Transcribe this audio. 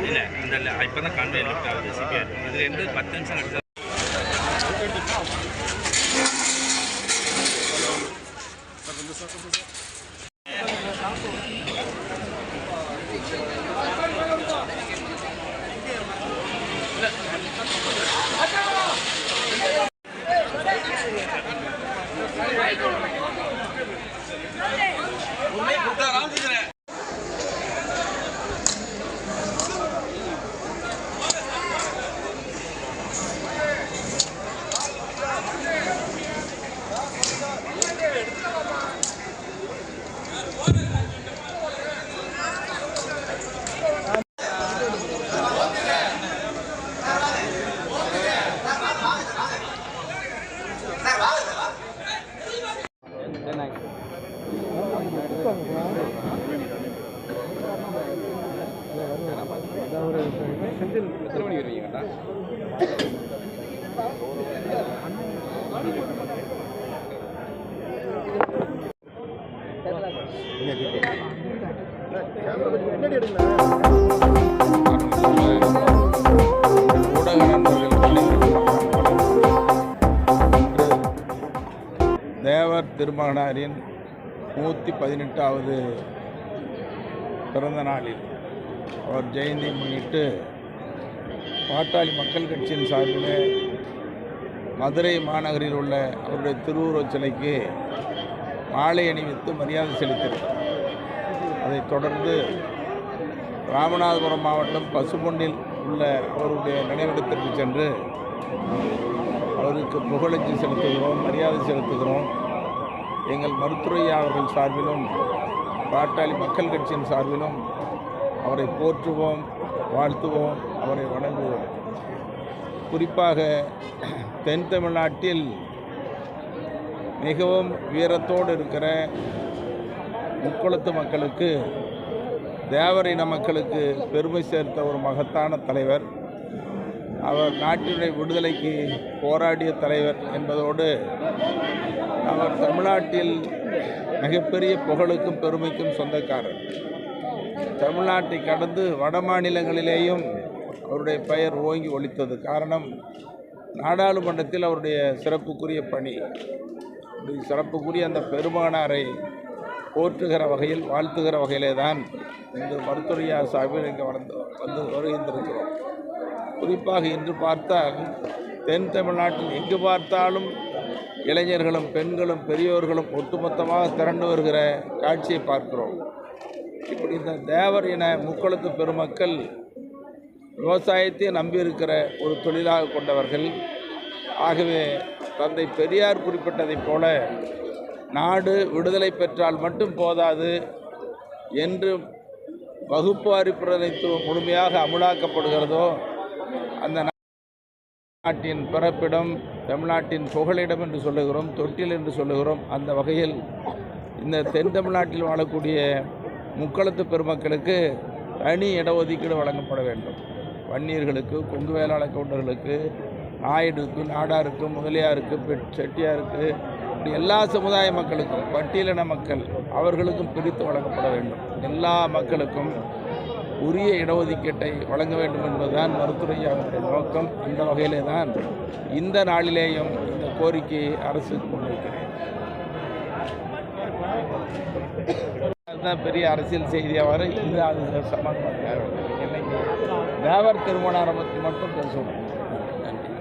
இல்லை இந்த இல்லை இப்போ தான் கான்வேர் ஆகுது சிபிஆர் இதுலேருந்து பத்து நிமிஷம் கழிச்சு எத்தனை மணிக்கு வருவீங்கடா தேவர் திருமகனாரின் நூற்றி பதினெட்டாவது பிறந்த நாளில் அவர் ஜெயந்தி முன்னிட்டு பாட்டாளி மக்கள் கட்சியின் சார்பில் மதுரை மாநகரில் உள்ள அவருடைய திருவுருவச் சிலைக்கு மாலை அணிவித்து மரியாதை செலுத்தினார். அதைத் தொடர்ந்து ராமநாதபுரம் மாவட்டம் பசுபொன்னில் உள்ள அவருடைய நினைவிடத்திற்கு சென்று அவருக்கு புகழஞ்சி செலுத்துகிறோம் மரியாதை செலுத்துகிறோம். எங்கள் மருத்துவையாளர்கள் சார்பிலும் பாட்டாளி மக்கள் கட்சியின் சார்பிலும் அவரை போற்றுவோம் வாழ்த்துவோம். அவரை வணங்குவோம். குறிப்பாக தென் தமிழ்நாட்டில் மிகவும் வீரத்தோடு இருக்கிற முக்குளத்து மக்களுக்கு தேவரின மக்களுக்கு பெருமை சேர்த்த ஒரு மகத்தான தலைவர். அவர் நாட்டினுடைய விடுதலைக்கு போராடிய தலைவர் என்பதோடு அவர் தமிழ்நாட்டில் மிகப்பெரிய புகழுக்கும் பெருமைக்கும் சொந்தக்காரர். தமிழ்நாட்டை கடந்து வட மாநிலங்களிலேயும் அவருடைய பெயர் ஓங்கி ஒலித்தது காரணம் நாடாளுமன்றத்தில் அவருடைய சிறப்புக்குரிய பணி. சிறப்புக்குரிய அந்த பெருமானாரை போற்றுகிற வகையில் வாழ்த்துகிற வகையிலே தான் இன்று மருத்துவரியார் சார்பில் இங்கே வளர்ந்து வந்து வருகின்றிருக்கிறோம். குறிப்பாக இன்று பார்த்தால் தென் தமிழ்நாட்டில் எங்கு பார்த்தாலும் இளைஞர்களும் பெண்களும் பெரியோர்களும் ஒட்டுமொத்தமாக திரண்டு வருகிற காட்சியை பார்க்கிறோம். இப்படி இந்த தேவர் என முக்களத்து பெருமக்கள் விவசாயத்தை நம்பியிருக்கிற ஒரு தொழிலாக கொண்டவர்கள் ஆகவே தந்தை பெரியார் குறிப்பிட்டதைப் போல நாடு விடுதலை பெற்றால் மட்டும் போதாது என்று வகுப்பாரி பிரதித்துவம் முழுமையாக அமுலாக்கப்படுகிறதோ அந்த நாட்டின் பிறப்பிடம் தமிழ்நாட்டின் புகழிடம் என்று சொல்லுகிறோம் தொட்டில் என்று சொல்லுகிறோம் அந்த வகையில் இந்த தென் தமிழ்நாட்டில் வாழக்கூடிய முக்களத்து பெருமக்களுக்கு தனி இடஒதுக்கீடு வழங்கப்பட வேண்டும். வன்னியர்களுக்கு கொங்கு வேளாளர் கவுண்டர்களுக்கு நாயுடுக்கு நாடாருக்கு முதலியாருக்கு பெட் செட்டியாருக்கு இப்படி எல்லா சமுதாய மக்களுக்கும் பட்டியலின மக்கள் அவர்களுக்கும் பிரித்து வழங்கப்பட வேண்டும். எல்லா மக்களுக்கும் உரிய இடஒதுக்கீட்டை வழங்க வேண்டும் என்பதுதான் மருத்துவரையாவுடைய நோக்கம். இந்த வகையிலே தான் இந்த நாளிலேயும் இந்த கோரிக்கையை அரசுக்கு முன்வைக்கிறேன் தான் பெரிய அரசியல் செய்தியாக வர இது அது சம்பந்தமாக தேவை தேவர் திருமண பற்றி மட்டும் பேசணும் நன்றி.